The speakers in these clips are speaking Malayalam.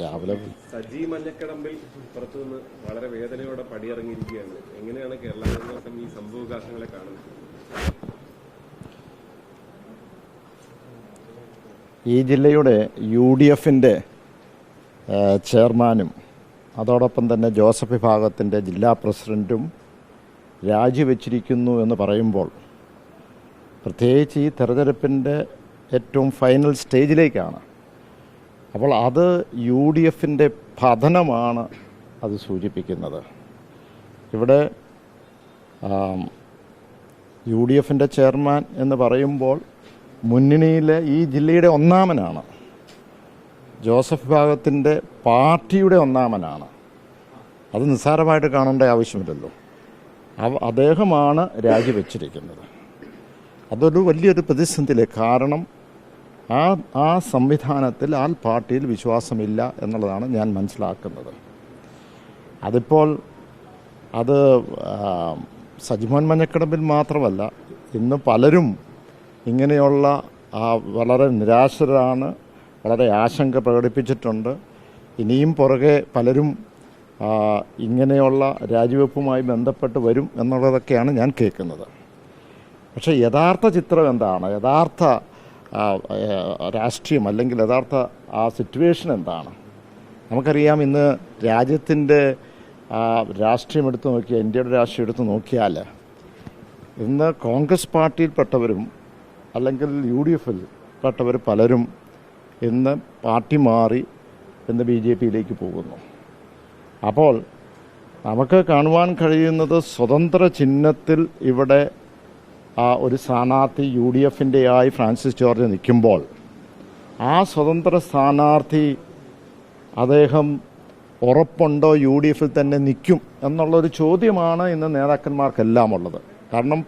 രാവിലെ സജി മഞ്ഞക്കടമ്പിൽ പുറത്തുനിന്ന് വളരെ വേദനയോടെ പടിയിറങ്ങിയിരിക്കുകയാണ്. എങ്ങനെയാണ് കേരള കോൺഗ്രസ് ഈ സംഭവകാശങ്ങളെ കാണുന്നത്? ഈ ജില്ലയുടെ യു ഡി എഫിന്റെ ചെയർമാനും അതോടൊപ്പം തന്നെ ജോസഫ് വിഭാഗത്തിന്റെ ജില്ലാ പ്രസിഡന്റും രാജിവെച്ചിരിക്കുന്നു എന്ന് പറയുമ്പോൾ പ്രത്യേകിച്ച് ഈ തെരഞ്ഞെടുപ്പിന്റെ ഏറ്റവും ഫൈനൽ സ്റ്റേജിലേക്കാണ് അപ്പോൾ അത് യു ഡി എഫിന്റെ പതനമാണ് അത് സൂചിപ്പിക്കുന്നത്. ഇവിടെ യു ഡി എഫിന്റെ ചെയർമാൻ എന്ന് പറയുമ്പോൾ മുന്നണിയിലെ ഈ ജില്ലയുടെ ഒന്നാമനാണ്. ജോസഫ് വിഭാഗത്തിന്റെ പാർട്ടിയുടെ ഒന്നാമനാണ്. അത് നിസ്സാരമായിട്ട് കാണേണ്ട ആവശ്യമില്ലല്ലോ. അവ അദ്ദേഹമാണ് രാജിവെച്ചിരിക്കുന്നത്. അതൊരു വലിയൊരു പ്രതിസന്ധിയിലെ കാരണം ആ ആ സംവിധാനത്തിൽ ആ പാർട്ടിയിൽ വിശ്വാസമില്ല എന്നുള്ളതാണ് ഞാൻ മനസ്സിലാക്കുന്നത്. അതിപ്പോൾ അത് സജിമോൻ മഞ്ഞക്കടമ്പിൽ മാത്രമല്ല ഇന്ന് പലരും ഇങ്ങനെയുള്ള വളരെ നിരാശരാണ് വളരെ ആശങ്ക പ്രകടിപ്പിച്ചിട്ടുണ്ട്. ഇനിയും പുറകെ പലരും ഇങ്ങനെയുള്ള രാജിവെപ്പുമായി ബന്ധപ്പെട്ട് വരും എന്നുള്ളതൊക്കെയാണ് ഞാൻ കേൾക്കുന്നത്. പക്ഷേ യഥാർത്ഥ ചിത്രം എന്താണ്? യഥാർത്ഥ രാഷ്ട്രീയം അല്ലെങ്കിൽ യഥാർത്ഥ ആ സിറ്റുവേഷൻ എന്താണ്? നമുക്കറിയാം ഇന്ന് രാജ്യത്തിന്റെ രാഷ്ട്രീയം എടുത്ത് നോക്കിയാൽ ഇന്ത്യയുടെ രാഷ്ട്രീയം എടുത്ത് നോക്കിയാൽ ഇന്ന് കോൺഗ്രസ് പാർട്ടിയിൽപ്പെട്ടവരും അല്ലെങ്കിൽ യു ഡി എഫിൽ പെട്ടവർ പലരും ഇന്ന് പാർട്ടി മാറി ഇന്ന് ബി ജെ പിയിലേക്ക് പോകുന്നു. അപ്പോൾ നമുക്ക് കാണുവാൻ കഴിയുന്നത് സ്വതന്ത്ര ചിഹ്നത്തിൽ ഇവിടെ ഒരു സ്ഥാനാർത്ഥി യു ഡി എഫിന്റെ ആയി ഫ്രാൻസിസ് ജോർജ് നിൽക്കുമ്പോൾ ആ സ്വതന്ത്ര സ്ഥാനാർത്ഥി അദ്ദേഹം ഉറപ്പുണ്ടോ യു ഡി എഫിൽ തന്നെ നിൽക്കും എന്നുള്ളൊരു ചോദ്യമാണ് ഇന്ന് നേതാക്കന്മാർക്കെല്ലാം ഉള്ളത്. കാരണം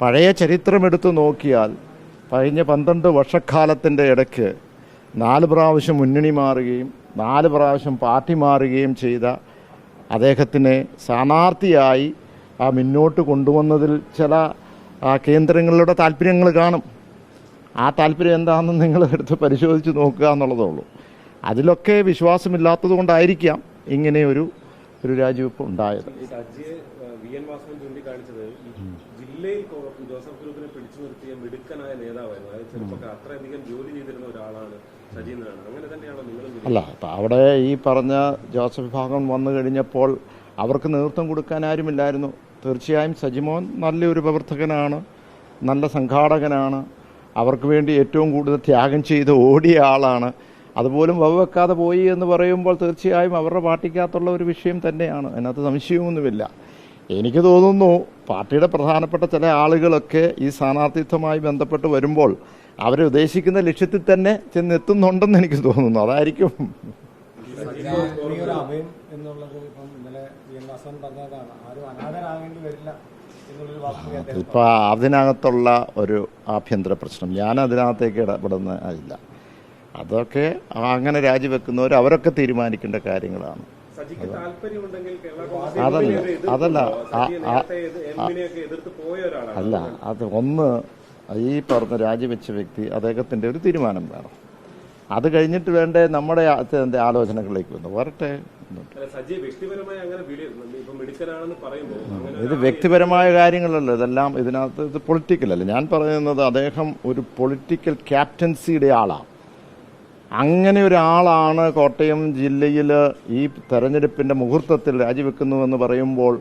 പഴയ ചരിത്രമെടുത്ത് നോക്കിയാൽ കഴിഞ്ഞ പന്ത്രണ്ട് വർഷക്കാലത്തിന്റെ ഇടയ്ക്ക് നാല് പ്രാവശ്യം മുന്നണി മാറുകയും നാല് പ്രാവശ്യം പാർട്ടി മാറുകയും ചെയ്ത അദ്ദേഹത്തിനെ സ്ഥാനാർത്ഥിയായി ആ മുന്നോട്ട് കൊണ്ടുവന്നതിൽ ചില കേന്ദ്രങ്ങളുടെ താല്പര്യങ്ങൾ കാണും. ആ താല്പര്യം എന്താണെന്ന് നിങ്ങൾ എടുത്ത് പരിശോധിച്ച് നോക്കുക എന്നുള്ളതേ ഉള്ളൂ. അതിലൊക്കെ വിശ്വാസമില്ലാത്തത് കൊണ്ടായിരിക്കാം ഇങ്ങനെ ഒരു ഒരു രാജിവെപ്പ് ഉണ്ടായത്. ജില്ലയിൽ ജോസഫ് ഗ്രൂപ്പിനെ പിടിച്ചു നിർത്തിയ മിടുക്കനായ നേതാവായിരുന്നു. അതായത് ചെറുപ്പക്കാർ അത്രയധികം ജോലി ചെയ്തിരുന്ന ഒരാളാണ് അങ്ങനെ തന്നെയാണോ നിങ്ങളും അല്ല അവിടെ ഈ പറഞ്ഞ ജോസഫ് വിഭാഗം വന്നു കഴിഞ്ഞപ്പോൾ അവർക്ക് നേതൃത്വം കൊടുക്കാൻ ആരുമില്ലായിരുന്നു. തീർച്ചയായും സജിമോൻ നല്ലൊരു പ്രവർത്തകനാണ് നല്ല സംഘാടകനാണ്. അവർക്ക് വേണ്ടി ഏറ്റവും കൂടുതൽ ത്യാഗം ചെയ്ത് ഓടിയ ആളാണ്. അതുപോലും വകവെക്കാതെ പോയി എന്ന് പറയുമ്പോൾ തീർച്ചയായും അവരുടെ പാർട്ടിക്കകത്തുള്ള ഒരു വിഷയം തന്നെയാണ്. അതിനകത്ത് സംശയമൊന്നുമില്ല. എനിക്ക് തോന്നുന്നു പാർട്ടിയുടെ പ്രധാനപ്പെട്ട ചില ആളുകളൊക്കെ ഈ സ്ഥാനാർത്ഥിത്വമായി ബന്ധപ്പെട്ട് വരുമ്പോൾ അവരെ ഉദ്ദേശിക്കുന്ന ലക്ഷ്യത്തിൽ തന്നെ ചെന്നെത്തുന്നുണ്ടെന്ന് എനിക്ക് തോന്നുന്നു. അതായിരിക്കും. എന്നുള്ളത് ഇന്നലെ പറഞ്ഞതാണ്. വരില്ല അദ്ദേഹം ഇപ്പോൾ അതിനകത്തുള്ള ഒരു ആഭ്യന്തര പ്രശ്നം. ഞാൻ അതിനകത്തേക്ക് ഇടപെടുന്ന ഇല്ല അതൊക്കെ അങ്ങനെ രാജിവെക്കുന്നവർ അവരൊക്കെ തീരുമാനിക്കേണ്ട കാര്യങ്ങളാണ്. അതല്ല, അതല്ല. അല്ല അത് ഒന്ന് ഈ പറഞ്ഞ രാജിവെച്ച വ്യക്തി അദ്ദേഹത്തിന്റെ ഒരു തീരുമാനം വേണം. അത് കഴിഞ്ഞിട്ട് വേണ്ടേ നമ്മുടെ ആലോചനകളിലേക്ക് വന്നു. വരട്ടെ. ഇത് വ്യക്തിപരമായ കാര്യങ്ങളല്ല. ഇതെല്ലാം ഇതിനകത്ത് ഇത് പൊളിറ്റിക്കൽ അല്ല. ഞാൻ പറയുന്നത് അദ്ദേഹം ഒരു പൊളിറ്റിക്കൽ ക്യാപ്റ്റൻസിയുടെ ആളാണ്. അങ്ങനെ ഒരാളാണ് കോട്ടയം ജില്ലയിൽ ഈ തെരഞ്ഞെടുപ്പിന്റെ മുഹൂർത്തത്തിൽ രാജിവെക്കുന്നുവെന്ന് പറയുമ്പോൾ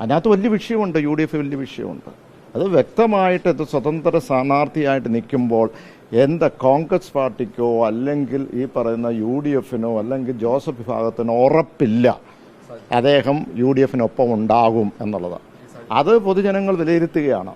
അതിനകത്ത് വലിയ വിഷയമുണ്ട്. യു ഡി എഫ് വലിയ വിഷയമുണ്ട്. അത് വ്യക്തമായിട്ട് ഇത് സ്വതന്ത്ര സ്ഥാനാർത്ഥിയായിട്ട് നിൽക്കുമ്പോൾ എന്താ കോൺഗ്രസ് പാർട്ടിക്കോ അല്ലെങ്കിൽ ഈ പറയുന്ന യു ഡി എഫിനോ അല്ലെങ്കിൽ ജോസഫ് വിഭാഗത്തിനോ ഉറപ്പില്ല. അദ്ദേഹം യു ഡി എഫിനൊപ്പം ഉണ്ടാകും എന്നുള്ളത് അത് പൊതുജനങ്ങൾ വിലയിരുത്തുകയാണ്.